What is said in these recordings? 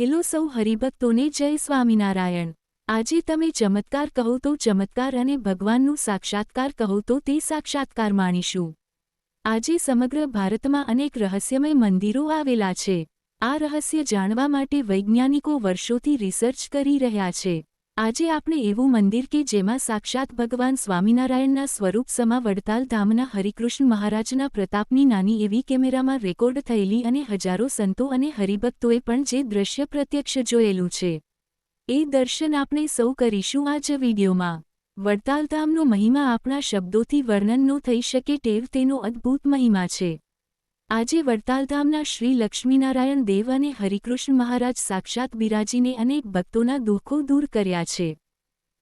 Hello સૌ હરિભક્તોને જય સ્વામિનારાયણ. આજે તમે ચમત્કાર કહો તો ચમત્કાર અને ભગવાનનું સાક્ષાત્કાર કહો તો તે સાક્ષાત્કાર માણીશું. આજે સમગ્ર ભારતમાં અનેક રહસ્યમય મંદિરો આવેલા છે. આ રહસ્ય જાણવા માટે વૈજ્ઞાનિકો વર્ષોથી રિસર્ચ કરી રહ્યા છે. આજે આપણે એવું મંદિર કે જેમાં સાક્ષાત ભગવાન સ્વામિનારાયણના સ્વરૂપ સમા વડતાલ ધામના હરિકૃષ્ણ મહારાજના પ્રતાપની નાની એવી કેમેરામાં રેકોર્ડ થયેલી અને હજારો સંતો અને હરિભક્તોએ પણ જે દ્રશ્ય પ્રત્યક્ષ જોયેલું છે. એ દર્શન આપણે સૌ કરીશું આ જ વિડીયોમાં. વડતાલ ધામનો મહિમા આપણા શબ્દોથી વર્ણન ન થઈ શકે તેવ તેનો અદ્ભુત મહિમા છે. આજે વડતાલધામના શ્રી લક્ષ્મીનારાયણ દેવ અને હરિકૃષ્ણ મહારાજ સાક્ષાત બિરાજીને અનેક ભક્તોના દુઃખો દૂર કર્યા છે.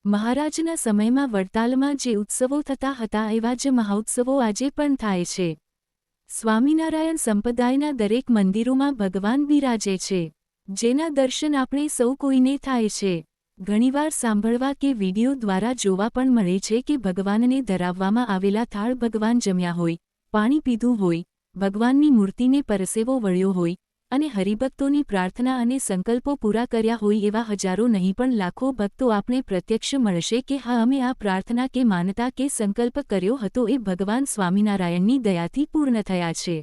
મહારાજના સમયમાં વડતાલમાં જે ઉત્સવો થતા હતા એવા જ મહોત્સવો આજે પણ થાય છે. સ્વામિનારાયણ સંપ્રદાયના દરેક મંદિરોમાં ભગવાન બિરાજે છે. જેના દર્શન આપણે સૌ કોઈને થાય છે. ઘણીવાર સાંભળવા કે વિડિયો દ્વારા જોવા પણ મળે છે કે ભગવાનને ધરાવવામાં આવેલા થાળ ભગવાન જમ્યા હોય, પાણી પીધું હોય ભગવાનની મૂર્તિને પરસેવો વળ્યો હોય અને હરિભક્તોની પ્રાર્થના અને સંકલ્પો પૂરા કર્યા હોય એવા હજારો નહીં પણ લાખો ભક્તો આપણે પ્રત્યક્ષ મળશે કે હા, અમે આ પ્રાર્થના કે માનતા કે સંકલ્પ કર્યો હતો એ ભગવાન સ્વામિનારાયણની દયાથી પૂર્ણ થયા છે.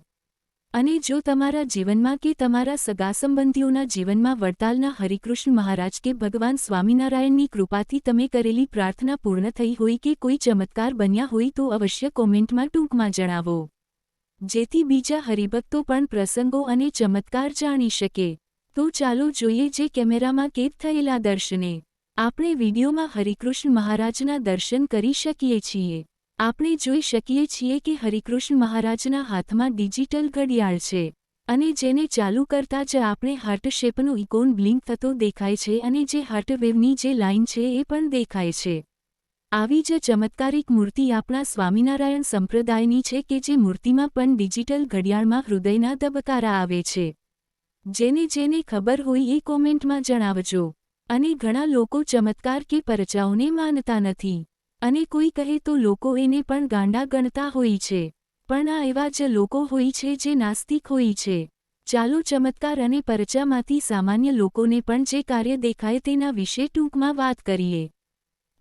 અને જો તમારા જીવનમાં કે તમારા સગા સંબંધીઓના જીવનમાં વડતાલના હરિકૃષ્ણ મહારાજ કે ભગવાન સ્વામિનારાયણની કૃપાથી તમે કરેલી પ્રાર્થના પૂર્ણ થઈ હોય કે કોઈ ચમત્કાર બન્યા હોય તો અવશ્ય કોમેન્ટમાં ટૂંકમાં જણાવો. જેથી બીજા હરિભક્તો પણ પ્રસંગો અને ચમત્કાર જાણી શકે. તો ચાલો જોઈએ જે કેમેરામાં કેદ થયેલા દર્શને. આપણે વિડીયોમાં હરિકૃષ્ણ મહારાજના દર્શન કરી શકીએ છીએ. આપણે જોઈ શકીએ છીએ કે હરિકૃષ્ણ મહારાજના હાથમાં ડિજિટલ ઘડિયાળ છે અને જેને ચાલુ કરતા જ આપણે હાર્ટશેપનું ઇકોન બ્લિંક થતો દેખાય છે અને જે હાર્ટવેવની જે લાઇન છે એ પણ દેખાય છે. આવી જ ચમત્કારિક મૂર્તિ આપણા સ્વામિનારાયણ સંપ્રદાયની છે કે જે મૂર્તિમાં પણ ડિજિટલ ઘડિયાળમાં હૃદયના દબકારા આવે છે. જેને જેને ખબર હોય એ કોમેન્ટમાં જણાવજો. અને ઘણા લોકો ચમત્કાર કે પરચાઓને માનતા નથી. અને કોઈ કહે તો લોકો એને પણ ગાંડા ગણતા હોય છે. પણ આ એવા જ લોકો હોય છે જે નાસ્તિક હોય છે. ચાલો ચમત્કાર અને પરચામાંથી સામાન્ય લોકોને પણ જે કાર્ય દેખાય તેના વિશે ટૂંકમાં વાત કરીએ.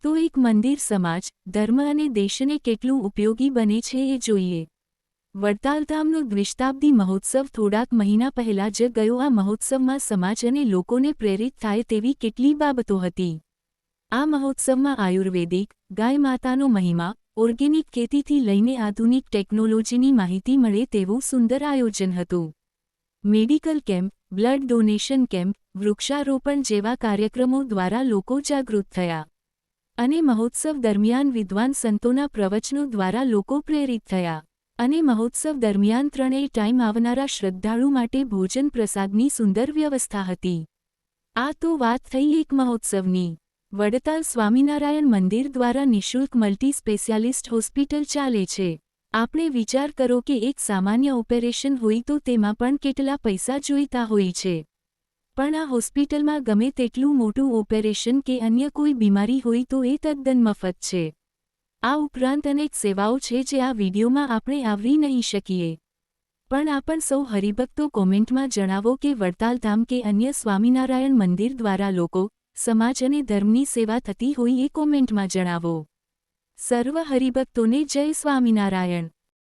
તો એક મંદિર સમાજ, ધર્મ અને દેશને કેટલું ઉપયોગી બને છે એ જોઈએ. વડતાલધામનો દ્વિશતાબ્દી મહોત્સવ થોડાક મહિના પહેલા જ ગયો. આ મહોત્સવમાં સમાજ અને લોકોને પ્રેરિત થાય તેવી કેટલી બાબતો હતી. આ મહોત્સવમાં આયુર્વેદિક, ગાય માતાનો મહિમા, ઓર્ગેનિક ખેતીથી લઈને આધુનિક ટેકનોલોજીની માહિતી મળે તેવું સુંદર આયોજન હતું. Medical camp, blood donation camp, વૃક્ષારોપણ જેવા કાર્યક્રમો દ્વારા લોકો જાગૃત થયા. અને મહોત્સવ દરમિયાન વિદ્વાન સંતોના પ્રવચનો દ્વારા લોકો પ્રેરિત થયા. અને મહોત્સવ દરમિયાન ત્રણેય ટાઈમ આવનારા શ્રદ્ધાળુ માટે ભોજન પ્રસાદની સુંદર વ્યવસ્થા હતી. આ તો વાત થઈ એક મહોત્સવની. વડતાલ સ્વામિનારાયણ મંદિર દ્વારા નિઃશુલ્ક મલ્ટી સ્પેશિયાલિસ્ટ હોસ્પિટલ ચાલે છે. આપણે વિચાર કરો કે એક સામાન્ય ઓપરેશન હોય તો તેમાં પણ કેટલા પૈસા જોઈતા હોય છે. પણ આ હોસ્પિટલમાં ગમે તેટલું મોટું ઓપરેશન કે અન્ય કોઈ બીમારી હોય તો એ તદ્દન મફત છે. આ ઉપરાંત અનેક સેવાઓ છે જે આ વિડીયોમાં આપણે આવરી નહીં શકીએ. પણ આપણ સૌ હરિભક્તો કોમેન્ટમાં જણાવો કે વડતાલધામ કે અન્ય સ્વામિનારાયણ મંદિર દ્વારા લોકો, સમાજ અને ધર્મની સેવા થતી હોય એ કોમેન્ટમાં જણાવો. સર્વ હરિભક્તોને જય સ્વામિનારાયણ.